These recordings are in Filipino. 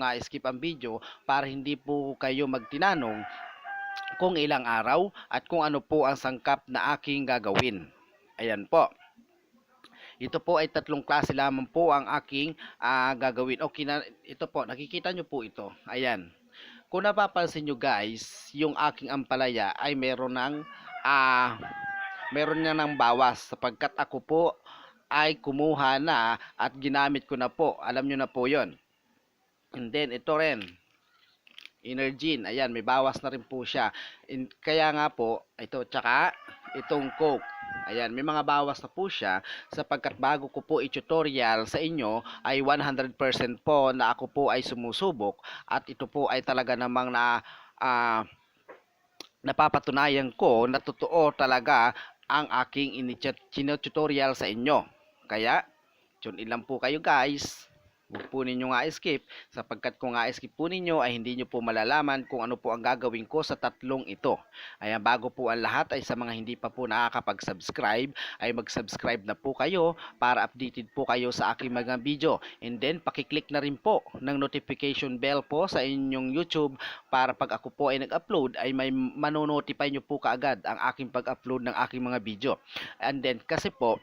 nga skip ang video para hindi po kayo magtinanong kung ilang araw at kung ano po ang sangkap na aking gagawin. Ayan po. Ito po ay tatlong klase lamang po ang aking ah, gagawin. Okay na, ito po, nakikita nyo po ito. Ayan. Kung napapansin nyo guys, yung aking ampalaya ay meron ng ah, meron niya ng bawas sapagkat ako po ay kumuha na at ginamit ko na po. Alam nyo na po yon. And then ito rin. Energin. Ayan, may bawas na rin po siya. In, kaya nga po, ito, tsaka itong Coke. Ayan, may mga bawas na po siya sapagkat bago ko po i-tutorial sa inyo ay 100% po na ako po ay sumusubok at ito po ay talaga namang na ah, napapatunayan ko na totoo talaga ang aking tutorial sa inyo. Kaya, tune in lang po kayo guys. Huwag po ninyo nga skip sapagkat kung nga skip po ninyo ay hindi nyo po malalaman kung ano po ang gagawin ko sa tatlong ito. Ayan, bago po ang lahat ay sa mga hindi pa po nakakapag-subscribe ay mag-subscribe na po kayo para updated po kayo sa aking mga video. And then, pakiclick na rin po ng notification bell po sa inyong YouTube para pag ako po ay nag-upload ay may manonotify nyo po kaagad ang aking pag-upload ng aking mga video. And then, kasi po,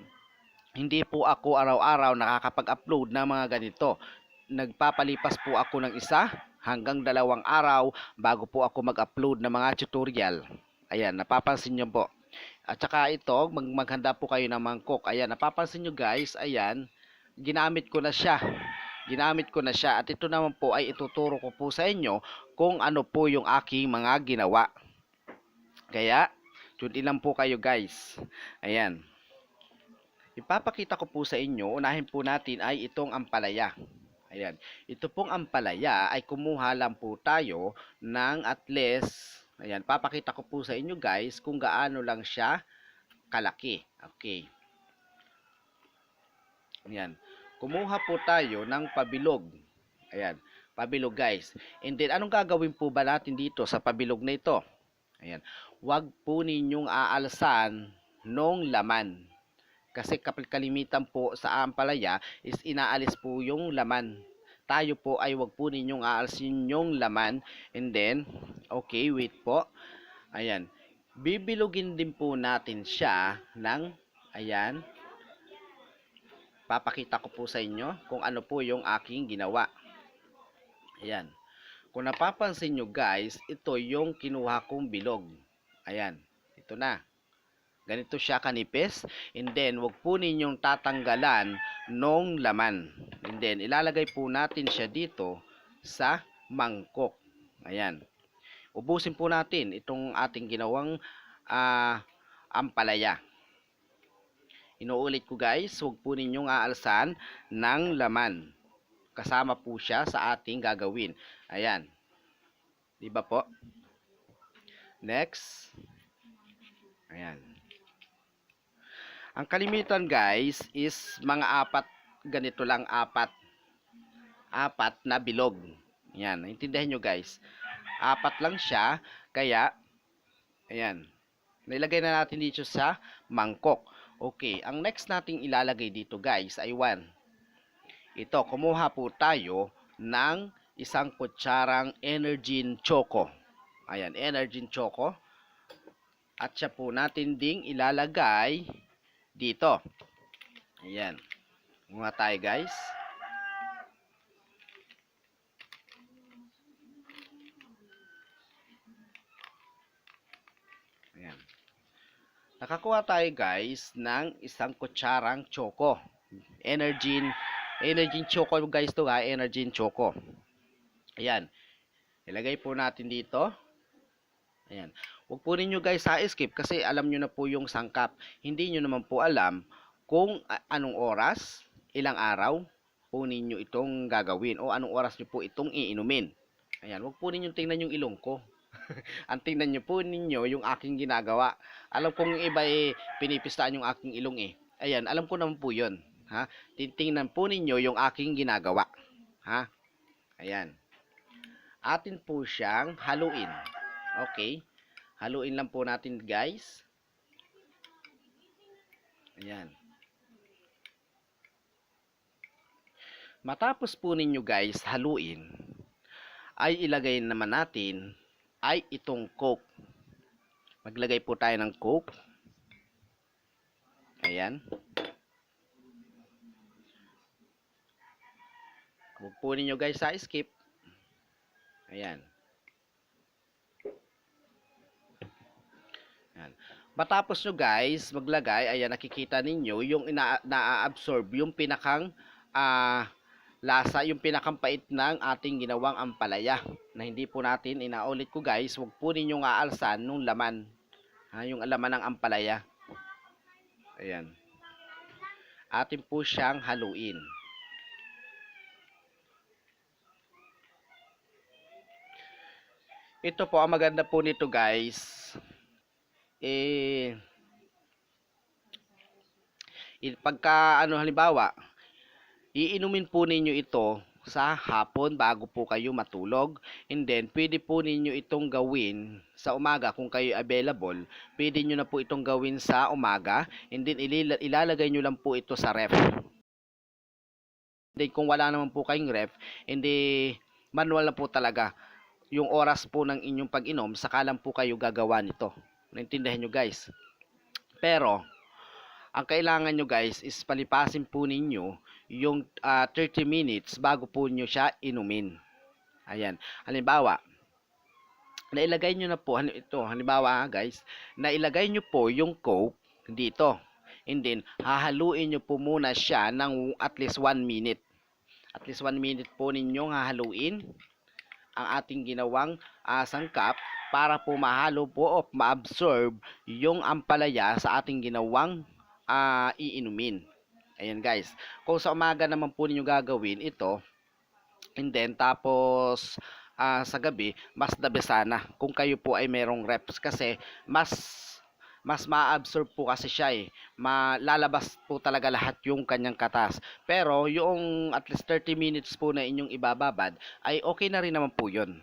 hindi po ako araw-araw nakakapag-upload ng mga ganito. Nagpapalipas po ako ng isa hanggang dalawang araw bago po ako mag-upload ng mga tutorial. Ayan, napapansin nyo po. At saka ito, mag maghanda po kayo ng mangkok. Ayan, napapansin nyo guys, ayan, ginamit ko na siya. Ginamit ko na siya. At ito naman po ay ituturo ko po sa inyo kung ano po yung aking mga ginawa. Kaya, tune in lang po kayo guys. Ayan. Ipapakita ko po sa inyo, unahin po natin ay itong ampalaya. Ayan. Ito pong ampalaya ay kumuha lang po tayo ng at least, ayan, papakita ko po sa inyo guys kung gaano lang siya kalaki. Okay. Ayan. Kumuha po tayo ng pabilog. Ayan. Pabilog guys. And then, anong gagawin po ba natin dito sa pabilog na ito? Ayan. Huwag po ninyong aalsan nung laman. Kasi kalimitan po sa ampalaya is inaalis po yung laman. Tayo po ay wag po ninyong aalisin yung laman. And then, okay, wait po. Ayan. Bibilugin din po natin siya ng, ayan. Papakita ko po sa inyo kung ano po yung aking ginawa. Ayan. Kung napapansin nyo guys, ito yung kinuha kong bilog. Ayan. Ito na. Ganito siya kanipis. And then, wag po ninyong tatanggalan nung laman. And then, ilalagay po natin siya dito sa mangkok. Ayan. Ubusin po natin itong ating ginawang ah, ampalaya. Inuulit ko guys, wag po ninyong aalsan ng laman. Kasama po siya sa ating gagawin. Ayan. Di ba po? Next. Ayan. Ang kalimitan guys is mga apat, ganito lang apat. Apat na bilog. Yan, naintindihan nyo guys. Apat lang siya, kaya, ayan. Nilagay na natin dito sa mangkok. Okay, ang next nating ilalagay dito guys ay 1. Ito, kumuha po tayo ng isang kutsarang Energin Choco. Ayan, Energin Choco. At siya po natin ding ilalagay dito. Ayan. Mga tayo guys. Ayan. Nakakuha tayo guys ng isang kutsarang choco. Energin Energin choco guys to ha. Energin choco. Ayan. Ilagay po natin dito. Ayan. Huwag po ninyo guys sa skip kasi alam nyo na po yung sangkap. Hindi nyo naman po alam kung anong oras, ilang araw po ninyo itong gagawin o anong oras nyo po itong iinumin. Ayan, huwag po ninyo tingnan yung ilong ko. Ang tingnan nyo po ninyo yung aking ginagawa. Alam kong iba eh, pinipistaan yung aking ilong eh. Ayan, alam ko naman po yun. Ha? Titingnan po ninyo yung aking ginagawa. Ha? Ayan. Atin po siyang haluin. Okay. Haluin lang po natin guys. Ayan. Matapos po ninyo guys haluin, ay ilagay naman natin ay itong Coke. Maglagay po tayo ng Coke. Ayan. Huwag po ninyo guys sa skip. Ayan. Ayan. Matapos nyo guys maglagay, ayan nakikita ninyo yung ina- na-absorb yung pinakang ah, lasa, yung pinakang pait ng ating ginawang ampalaya na hindi po natin inaulit ko guys, wag po ninyong aalsan nung laman. Ha, yung laman ng ampalaya. Ayan. Atin po siyang haluin. Ito po ang maganda po nito guys. Eh pagka ano halimbawa, iinumin po ninyo ito sa hapon bago po kayo matulog. And then, pwede po ninyo itong gawin sa umaga kung kayo available. Pwede nyo na po itong gawin sa umaga. And then, ilalagay nyo lang po ito sa ref. Then, kung wala naman po kayong ref, hindi manual na po talaga yung oras po ng inyong pag-inom, saka lang po kayo gagawa nito. Naintindihan nyo guys. Pero, ang kailangan nyo guys is palipasin po ninyo yung ah, 30 minutes bago po nyo siya inumin. Ayan. Halimbawa, nailagay nyo na po, ito, halimbawa guys, nailagay nyo po yung coke dito. And then, hahaluin nyo po muna siya ng at least 1 minute. At least 1 minute po ninyong hahaluin ang ating ginawang ah, sangkap para po mahalo po o ma-absorb yung ampalaya sa ating ginawang ah, iinumin. Ayan guys. Kung sa umaga naman po ninyo gagawin ito, and then tapos ah, sa gabi, mas dabe sana kung kayo po ay merong reps kasi mas mas ma-absorb po kasi siya eh. Malalabas po talaga lahat yung kanyang katas. Pero yung at least 30 minutes po na inyong ibababad ay okay na rin naman po yun.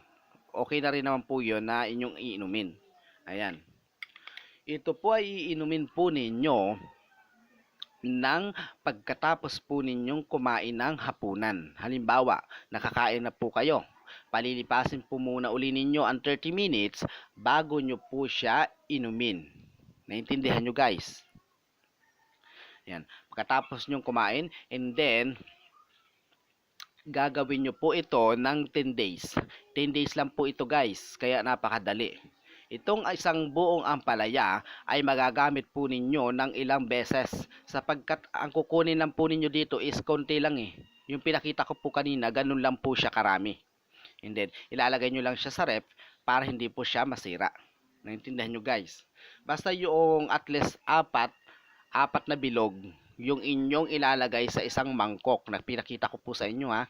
Okay na rin naman po yun na inyong iinumin. Ayan. Ito po ay iinumin po ninyo ng pagkatapos po ninyong kumain ng hapunan. Halimbawa, nakakain na po kayo. Palilipasin po muna uli ninyo ang 30 minutes bago nyo po siya inumin. Naintindihan nyo guys? Yan. Pagkatapos nyong kumain, and then, gagawin nyo po ito ng 10 days. 10 days lang po ito guys, kaya napakadali. Itong isang buong ampalaya ay magagamit po ninyo ng ilang beses sapagkat ang kukunin lang po ninyo dito is konti lang eh. Yung pinakita ko po kanina, ganun lang po siya karami. And then, ilalagay nyo lang siya sa ref para hindi po siya masira. Naintindihan nyo guys. Basta yung at least apat, apat na bilog, yung inyong ilalagay sa isang mangkok na pinakita ko po sa inyo ha.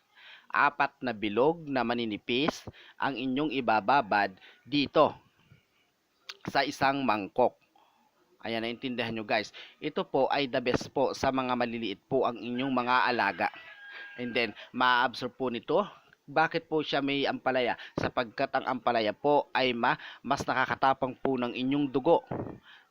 Apat na bilog na maninipis ang inyong ibababad dito sa isang mangkok. Ayan, naintindihan nyo guys. Ito po ay the best po sa mga maliliit po ang inyong mga alaga. And then, ma-absorb po nito. Bakit po siya may ampalaya? Sapagkat ang ampalaya po ay ma mas nakakatapang po ng inyong dugo.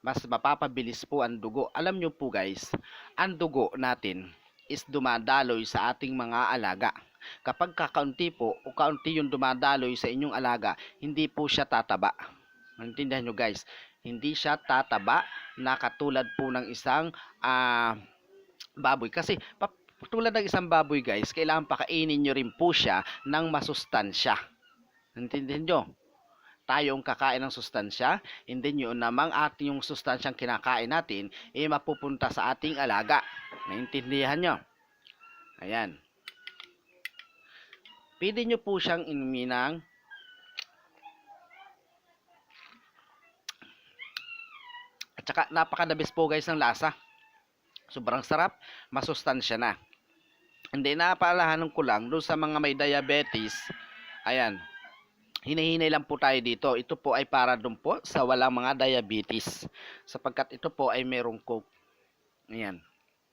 Mas mapapabilis po ang dugo. Alam nyo po guys, ang dugo natin is dumadaloy sa ating mga alaga. Kapag kakaunti po o kaunti yung dumadaloy sa inyong alaga, hindi po siya tataba. Maintindihan nyo guys, hindi siya tataba na katulad po ng isang ah, baboy. Kasi tulad ng isang baboy guys, kailangan pakainin nyo rin po siya ng masustansya. Intindihan nyo? Tayo ang kakain ng sustansya, then yun namang ating yung sustansyang kinakain natin, eh mapupunta sa ating alaga. Naintindihan nyo? Ayan. Pwede nyo po siyang inumin ng At saka napakadabis po guys ng lasa. Sobrang sarap, masustansya na. Hindi napaalahanan ko lang doon sa mga may diabetes. Ayan. Hinahinay lang po tayo dito. Ito po ay para doon po sa walang mga diabetes. Sapagkat ito po ay merong coke. Ayan.